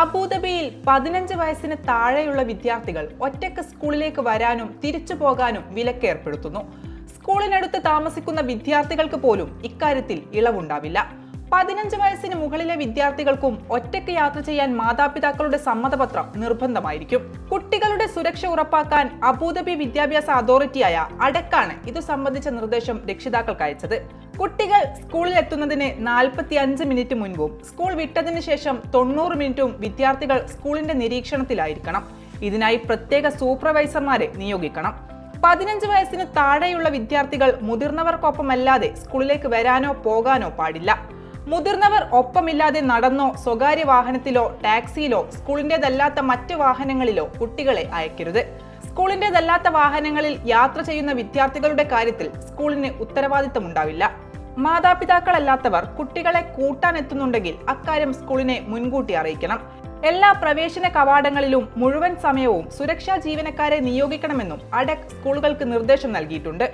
അബുദാബിയിൽ പതിനഞ്ച് വയസ്സിന് താഴെയുള്ള വിദ്യാർത്ഥികൾ ഒറ്റയ്ക്ക് സ്കൂളിലേക്ക് വരാനും തിരിച്ചു പോകാനും വിലക്ക് ഏർപ്പെടുത്തുന്നു സ്കൂളിനടുത്ത് താമസിക്കുന്ന വിദ്യാർത്ഥികൾക്ക് പോലും ഇക്കാര്യത്തിൽ ഇളവുണ്ടാവില്ല. പതിനഞ്ച് വയസ്സിന് മുകളിലെ വിദ്യാർത്ഥികൾക്കും ഒറ്റയ്ക്ക് യാത്ര ചെയ്യാൻ മാതാപിതാക്കളുടെ സമ്മതപത്രം നിർബന്ധമായിരിക്കും. കുട്ടികളുടെ സുരക്ഷ ഉറപ്പാക്കാൻ അബുദാബി വിദ്യാഭ്യാസ അതോറിറ്റിയായ അടക്കാണ് ഇതു സംബന്ധിച്ച നിർദ്ദേശം രക്ഷിതാക്കൾക്ക് അയച്ചത്. കുട്ടികൾ സ്കൂളിൽ എത്തുന്നതിന് നാൽപ്പത്തി അഞ്ച് മിനിറ്റ് മുൻപും സ്കൂൾ വിട്ടതിന് ശേഷം തൊണ്ണൂറ് മിനിറ്റും വിദ്യാർത്ഥികൾ സ്കൂളിന്റെ നിരീക്ഷണത്തിലായിരിക്കണം. ഇതിനായി പ്രത്യേക സൂപ്പർവൈസർമാരെ നിയോഗിക്കണം. പതിനഞ്ച് വയസ്സിന് താഴെയുള്ള വിദ്യാർത്ഥികൾ മുതിർന്നവർക്കൊപ്പമല്ലാതെ സ്കൂളിലേക്ക് വരാനോ പോകാനോ പാടില്ല. മുതിർന്നവർ ഒപ്പമില്ലാതെ നടന്നോ സ്വകാര്യ വാഹനത്തിലോ ടാക്സിയിലോ സ്കൂളിന്റെതല്ലാത്ത മറ്റ് വാഹനങ്ങളിലോ കുട്ടികളെ അയക്കരുത്. സ്കൂളിന്റെതല്ലാത്ത വാഹനങ്ങളിൽ യാത്ര ചെയ്യുന്ന വിദ്യാർത്ഥികളുടെ കാര്യത്തിൽ സ്കൂളിന് ഉത്തരവാദിത്തമുണ്ടാവില്ല. മാതാപിതാക്കളല്ലാത്തവർ കുട്ടികളെ കൂട്ടാൻ എത്തുന്നുണ്ടെങ്കിൽ അക്കാര്യം സ്കൂളിനെ മുൻകൂട്ടി അറിയിക്കണം. എല്ലാ പ്രവേശന കവാടങ്ങളിലും മുഴുവൻ സമയവും സുരക്ഷാ ജീവനക്കാരെ നിയോഗിക്കണമെന്നും അഡക് സ്കൂളുകൾക്ക് നിർദ്ദേശം നൽകിയിട്ടുണ്ട്.